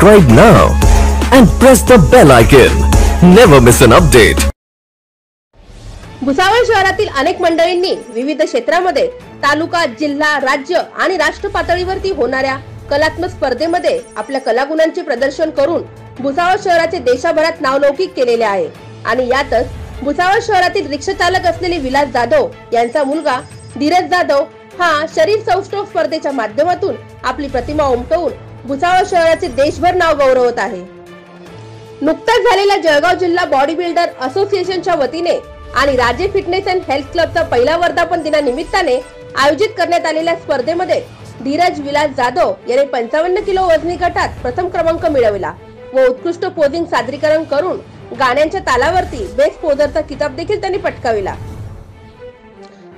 Subscribe now and press the bell icon. Never miss an update. Bhusawal शहरातील अनेक मंडळींनी विविध क्षेत्रामध्ये तालुका जिल्हा राज्य आणि राष्ट्र पातळीवरती होणाऱ्या कलात्मक स्पर्धेमध्ये आपल्या कलागुणांचे प्रदर्शन करून भुसावळ शहराचे देशाभरात नावलौकिक केलेले आहे आणि यातच भुसावळ शहरातील रिक्षाचालक असलेले विलास जाधव यांचा मुलगा धीरज जाधव हा शरीर सौष्ठव स्पर्धेच्या माध्यमातून आपली प्रतिमा उमटवून भुसावळ शहराचे देशभर नाव गौरवत आहे. नुकताच झालेल्या जळगाव जिल्हा बॉडी बिल्डर असोसिएशनच्या वतीने आणि राजे फिटनेस अँड हेल्थ क्लबचा पहिला वर्धापन दिनानिमित्ताने आयोजित करण्यात आलेल्या स्पर्धेमध्ये धीरज विलास जाधव याने पंचावन्न किलो वजनी गटात प्रथम क्रमांक मिळवला व उत्कृष्ट पोजिंग सादरीकरण करून गाण्यांच्या तालावरती बेस्ट पोजरचा किताब देखील त्यांनी पटकाविला.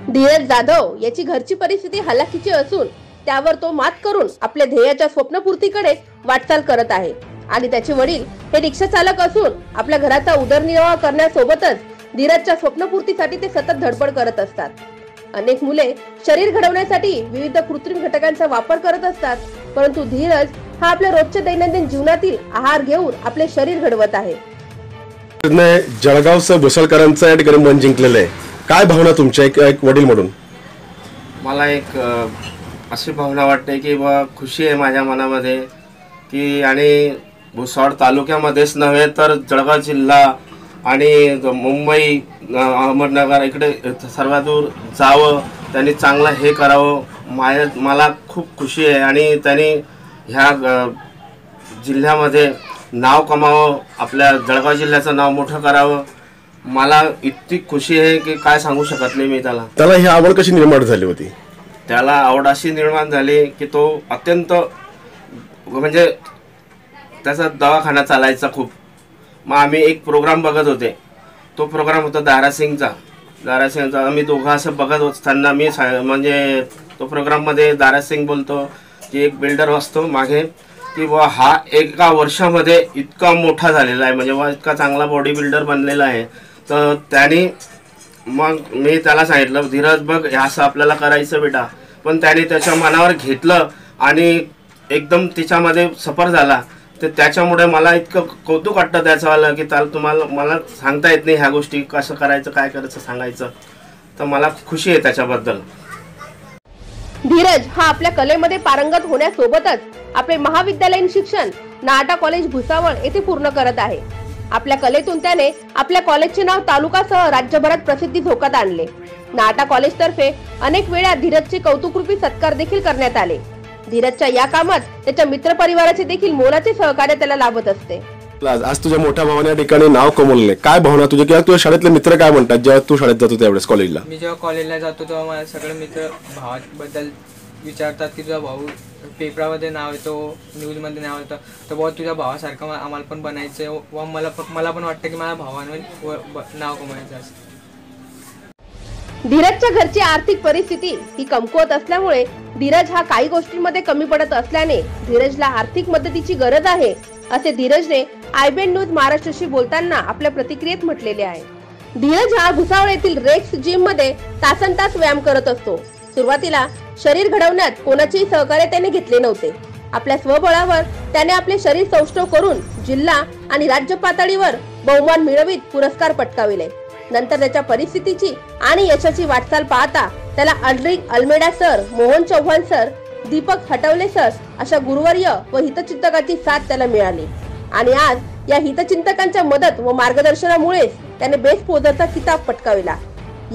धीरज जाधव याची घरची परिस्थिती हलाखीची असून त्यावर तो मात करून आपल्या ध्येयाच्या स्वप्नपूर्तीकडे वाटचाल करत आहे. आणि त्याचे वडील हे रिक्षा चालक असून आपल्या घराचा उदरनिर्वाह करण्यासोबतच धीरजच्या स्वप्नपूर्तीसाठी ते सतत धडपड करत असतात. अनेक मुले शरीर घडवण्यासाठी विविध कृत्रिम घटकांचा वापर करत असतात परंतु धीरज हा आपल्या रोजच्या दैनंदिन जीवनातील आहार घेऊन आपले शरीर घडवत आहे. जळगावचं भुसाळकरांचं या ठिकाणी मन जिंकलेलं आहे. काय भावना तुमच्या एक एक वडील म्हणून मला एक अशी भावना वाटते की बा खुशी आहे माझ्या मनामध्ये की आणि भुसावळ तालुक्यामध्येच नव्हे तर जळगाव जिल्हा आणि मुंबई अहमदनगर इकडे सर्वात दूर जावं त्यांनी चांगलं हे करावं. माझ्या मला खूप खुशी आहे आणि त्यांनी ह्या जिल्ह्यामध्ये नाव कमावं आपल्या जळगाव जिल्ह्याचं नाव मोठं करावं. मला इतकी खुशी आहे की काय सांगू शकत नाही मी त्याला. त्याला ही आवड कशी निर्माण झाली होती? त्याला आवड अशी निर्माण झाली की तो अत्यंत म्हणजे त्याचा दवाखाना चालायचा खूप. मग आम्ही एक प्रोग्राम बघत होते. तो प्रोग्राम होता दारासिंगचा. दारासिंगचा. आम्ही दोघं असं बघत असताना मी सा म्हणजे तो प्रोग्राममध्ये दारासिंग बोलतो की एक बिल्डर असतो मागे. की बुवा हा एका वर्षामध्ये इतका मोठा झालेला आहे. म्हणजे बुवा इतका चांगला बॉडी बिल्डर बनलेला आहे. तर त्याने मग मी त्याला सांगितलं धीरज बघ हे असं आपल्याला करायचं बेटा. पण त्याने त्याच्या मनावर घेतलं आणि एकदम तिच्यामध्ये सफर झाला. तर त्याच्यामुळे मला इतकं कौतुक वाटतं त्याचं की त्याला तुम्हाला मला सांगता येत नाही ह्या गोष्टी कसं करायचं काय करायचं सांगायचं. तर मला खुशी आहे त्याच्याबद्दल. धीरज हा आपल्या कलेमध्ये पारंगत होण्यासोबतच आपले महाविद्यालयीन शिक्षण नाटा कॉलेज भुसावळ येथे पूर्ण करत आहे. आपल्या कलेतून त्याने आपल्या कॉलेजचे नाव तालुकासह राज्यभरात प्रसिद्धी झोकात आणले. नाटा कॉलेज तर्फे अनेक वेळा धीरजचे कौतुकरूपी सत्कार देखील करण्यात आले. धीरजच्या या कामात त्याच्या मित्र परिवाराचे देखील मोलाचे सहकार्य त्याला लाभत असते. आज आज तुझ्या मोठ्या भावाने या ठिकाणी नाव कमवले. काय भावना तुझ्या किंवा तुझ्या शाळेतले मित्र काय म्हणतात जेव्हा तू शाळेत जातो त्यावेळेस कॉलेजला? मी जेव्हा कॉलेजला जातो तेव्हा माझे सगळे मित्र भावाबद्दल विचारतात की तुझा भाऊ पेपरामध्ये नाव येतो न्यूजमध्ये नाव येतं तर बहुत तुझ्या भावासारखं आम्हाला पण बनायचं आहे व मला पण मला पण वाटतं की माझ्या भावांवर नाव कमवायचं असं. धीरजच्या घरची आर्थिक परिस्थिती ही कमकुवत असल्यामुळे धीरज हा काही गोष्टींमध्ये कमी पडत असल्याने धीरजला आर्थिक मदतीची गरज आहे असे धीरजने आयबेन न्यूज महाराष्ट्राशी बोलताना आपल्या प्रतिक्रियेत म्हटलेले आहे. धीरज हा भुसावळ येथील रेक्स जिममध्ये तासन तास व्यायाम करत असतो. सुरुवातीला शरीर घडवण्यात कोणाचेही सहकार्य त्याने घेतले नव्हते. आपल्या स्वबळावर त्याने आपले शरीर सौष्ठव करून जिल्हा आणि राज्य पातळीवर बहुमान मिळवित पुरस्कार पटकाविले. नंतर त्याच्या परिस्थितीची आणि यशाची वाटचाल पाहता त्याला Aldrich Almeida sir Mohan Chavan sir Deepak Hatwale sir अशा गुरुवर्य व हितचिंतकाची साथ त्याला मिळाली. आणि आज या हितचिंतकांच्या मदत व मार्गदर्शनामुळेच त्याने बेस्ट पोजरचा किताब पटकाविला.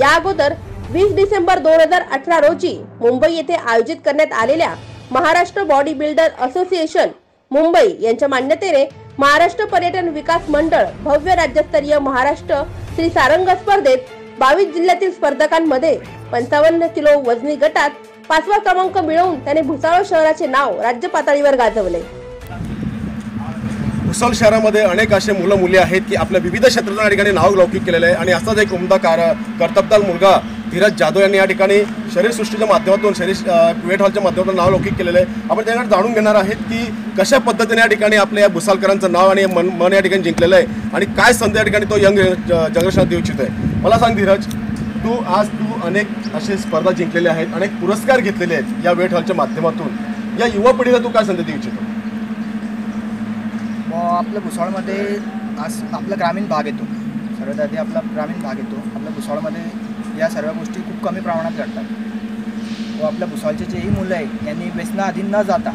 या अगोदर वीस डिसेंबर दोन हजार अठरा रोजी मुंबई येथे आयोजित करण्यात आलेल्या Maharashtra body builder association Mumbai यांच्या मान्यतेने महाराष्ट्र पर्यटन विकास मंडळ भव्य राज्यस्तरीय महाराष्ट्र श्री सारंग स्पर्धेत बावीस जिल्ह्यातील स्पर्धकांमध्ये पंचावन्न किलो वजनी गटात पाचवा क्रमांक मिळवून त्याने भुसावळ शहराचे नाव राज्य पातळीवर गाजवले. भुसावळ शहरामध्ये अनेक असे मुलं मुली आहेत की आपल्या विविध क्षेत्रातून या ठिकाणी नाव लौकिक केलेलं आहे. आणि असाच एक उमदा कार कर्तबदार मुलगा धीरज जाधव यांनी या ठिकाणी शरीरसृष्टीच्या माध्यमातून शरीर वेट हॉलच्या माध्यमातून नाव लौकिक केलेलं आहे. आपण त्यांना जाणून घेणार आहेत की कशा पद्धतीने या ठिकाणी आपल्या या भुसालकरांचं नाव आणि मन मन या ठिकाणी जिंकलेलं आहे आणि काय संधी या ठिकाणी तो यंग जनरेशनात देऊ इच्छित आहे मला सांग धीरज तू आज तू अनेक असे स्पर्धा जिंकलेले आहेत अनेक पुरस्कार घेतलेले आहेत या वेट हॉलच्या माध्यमातून. या युवा पिढीला तू काय संधी देऊ इच्छितो? आपल्या भुसाळमध्ये आज आपला ग्रामीण भाग येतो. सर्वात आधी आपला ग्रामीण भाग येतो. आपल्या भुसाळमध्ये या सर्व गोष्टी खूप कमी प्रमाणात घडतात. व आपल्या भुसावळचे जेही मुलं आहे यांनी व्यसना अधीन न जाता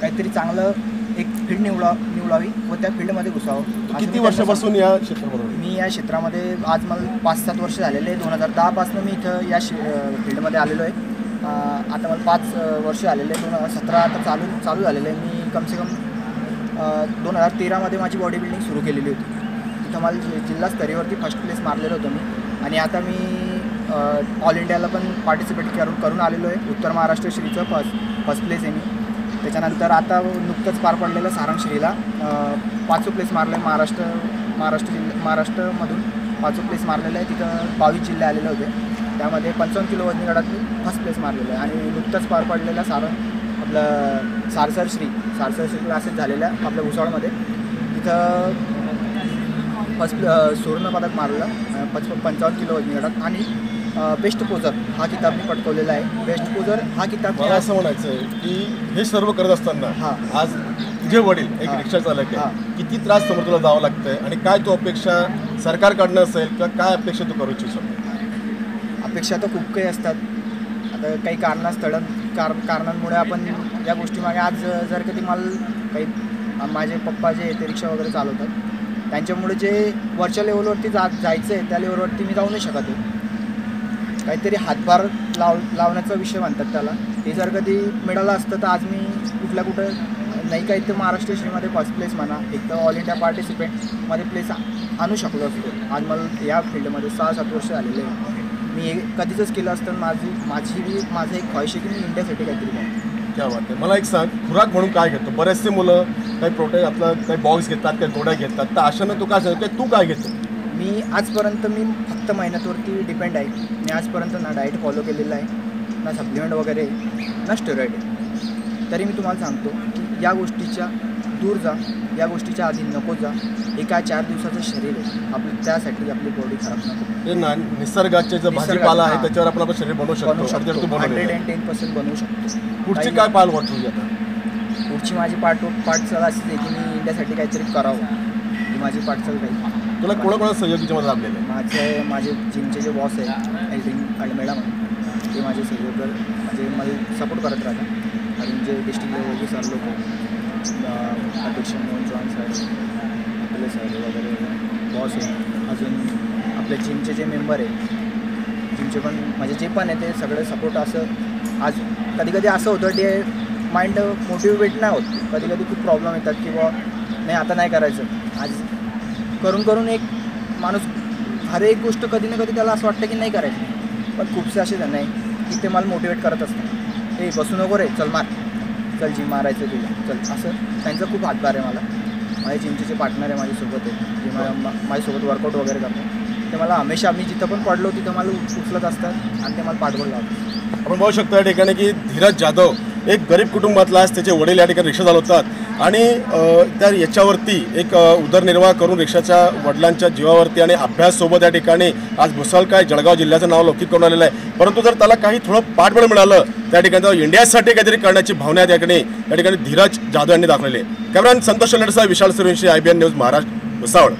काहीतरी चांगलं एक फील्ड निवडा निवडावी व त्या फील्डमध्ये घुसावं. किती त्यांना वर्षापासून या क्षेत्रामध्ये मी या क्षेत्रामध्ये आज मला पाच सात वर्ष झालेले दोन हजार दहापासून मी इथं या शे फील्डमध्ये आलेलो आहे. आता मला पाच वर्ष आलेले दोन हजार सतरा आता चालू चालू झालेलं मी कमसे कम दोन हजार तेरामध्ये माझी बॉडी बिल्डिंग सुरू केलेली होती. तिथं मला जि- जिल्हा स्तरीवरती फर्स्ट प्लेस मारलेलं होतं मी. आणि आता मी ऑल इंडियाला पण पार्टिसिपेट करून करून आलेलो आहे. उत्तर महाराष्ट्र श्रीचं फर्स्ट फर्स्ट प्लेस आहे मी. त्याच्यानंतर आता नुकतंच पार पडलेलं सारंग श्रीला पाचवं प्लेस मारलं आहे महाराष्ट्र महाराष्ट्र जिल्हा महाराष्ट्रमधून पाचवं प्लेस मारलेलं आहे. तिथं बावीस जिल्हे आलेले होते. त्यामध्ये पंचावन्न किलो वजनी गटात मी फर्स्ट प्लेस मारलेलं आहे. आणि नुकतंच पार पडलेलं सारंग आपलं सारसर श्री सारसर श्री क्लासेस झालेल्या आपल्या भुसावळमध्ये. तिथं फर्स्ट सुवर्णपदक मारलं. पच पंचावन्न किलो वजनी गटात आणि बेस्ट पोजर हा किताब मी पटकवलेला आहे बेस्ट पोजर हा किताब मला असं म्हणायचं आहे की हे सर्व करत असताना हा. आज तुझे वडील एक. रिक्षा चालक. आहे किती त्रास समोर तुला जावं लागतंय आणि काय तू अपेक्षा सरकारकडनं असेल किंवा काय अपेक्षा तू करू इच्छितो अपेक्षा तर खूप काही असतात आता काही कारणास्तळ कार कारणांमुळे आपण या गोष्टीमागे आज जर कधी मला काही माझे पप्पा जे ते रिक्षा वगैरे चालवतात त्यांच्यामुळे जे वरच्या लेवलवरती जा जायचं आहे त्या लेवलवरती मी जाऊ नाही शकत आहे काहीतरी हातभार लाव लावण्याचा विषय म्हणतात त्याला. ते जर कधी मिळालं असतं तर आज मी कुठल्या कुठं नाही काही तर महाराष्ट्र श्रीमध्ये फर्स्ट प्लेस म्हणा एक तर ऑल इंडिया पार्टिसिपेंटमध्ये प्लेस आणू शकलो असतो. आज मला या फील्डमध्ये सहा सात वर्ष झालेले आहे मी हे कधीच केलं असतं माझी माझी बी माझं एक ख्वाहिश आहे की मी इंडियासाठी काहीतरी करू क्या वाटतं मला एक सांग खुराक म्हणून काय घेतो? बरेचसे मुलं काही प्रोटे आपलं काही बॉक्स घेतात काही गोड्या घेतात तर अशानं तू काय सांगतो तू काय घेतो? मी आजपर्यंत मी फक्त मेहनतवरती डिपेंड आहे. मी आजपर्यंत ना डाएट फॉलो केलेलं आहे ना सप्लिमेंट वगैरे ना स्टेरॉइड आहे. तरी मी तुम्हाला सांगतो की या गोष्टीच्या दूर जा या गोष्टीच्या आधी नको जा. एका चार दिवसाचं शरीर आहे. आपलं त्यासाठी आपली बॉडी खराब नको. ना निसर्गाचे जो भाजीपाला आहे. त्याच्यावर आपण आपलं शरीर बनवू शकतो. हंड्रेड. अँड टेन पर्सेंट बनवू शकतो. पुढची काही- काय पाल वाटतो आता पुढची माझी पाठ पाठचाल अशीच आहे की मी इंडियासाठी काहीतरी करावं. ही माझी पाठचाल राहील तुला कोणाकोणा मध्ये लाभलेलं आहे माझे माझे जिमचे जे बॉस आहे एल्ड्रिंग आणि म्हणून ते माझे सहयोगर म्हणजे मला सपोर्ट करत राहतात. आणि जे डिस्ट्रिक्ट लेवलचे सर लोक अध्यक्ष मोहन चव्हाण सर आपले सर वगैरे बॉस आहे अजून आपल्या जिमचे जे मेंबर आहे जिमचे पण म्हणजे जे पण आहे ते सगळे सपोर्ट असं आज कधी कधी असं होतं ते माइंड मोटिवेट नाही होत. कधी कधी खूप प्रॉब्लेम येतात की बुवा नाही आता नाही करायचं. आज करून करून एक माणूस हर एक गोष्ट कधी ना कधी त्याला असं वाटतं की नाही करायची. पण खूपसे असे जण आहे की ते मला मोटिवेट करत असतात. हे बसू नको रे चल मार. चल जिम मारायचं तुला. चल. असं. त्यांचा खूप हातभार आहे मला. माझे जिमचे जे पार्टनर आहे माझ्यासोबत आहे जे मला माझ्यासोबत वर्कआउट वगैरे करतात. ते मला हमेशा मी जिथं पण पडलो तिथं मला उच- उचलत असतात आणि ते मला पाठवून लावतात. आपण बघू शकतो या ठिकाणी की धीरज जाधव एक गरीब कुटुंबातला आज त्याचे वडील या ठिकाणी रिक्षा चालवतात आणि त्या याच्यावरती एक उदरनिर्वाह करून रिक्षाच्या वडिलांच्या जीवावरती आणि अभ्याससोबत या ठिकाणी आज भुसाल काय जळगाव जिल्ह्याचं नाव लौकिक करून आलेलं आहे. परंतु जर त्याला काही थोडं पाठबळ मिळालं त्या ठिकाणी इंडियासाठी काहीतरी करण्याची भावना त्या ठिकाणी या ठिकाणी धीरज जाधव यांनी दाखवलेली आहे. कॅमेरान संतोष लडसा Vishal सुरेंशी I B N news Maharashtra Bhusawal.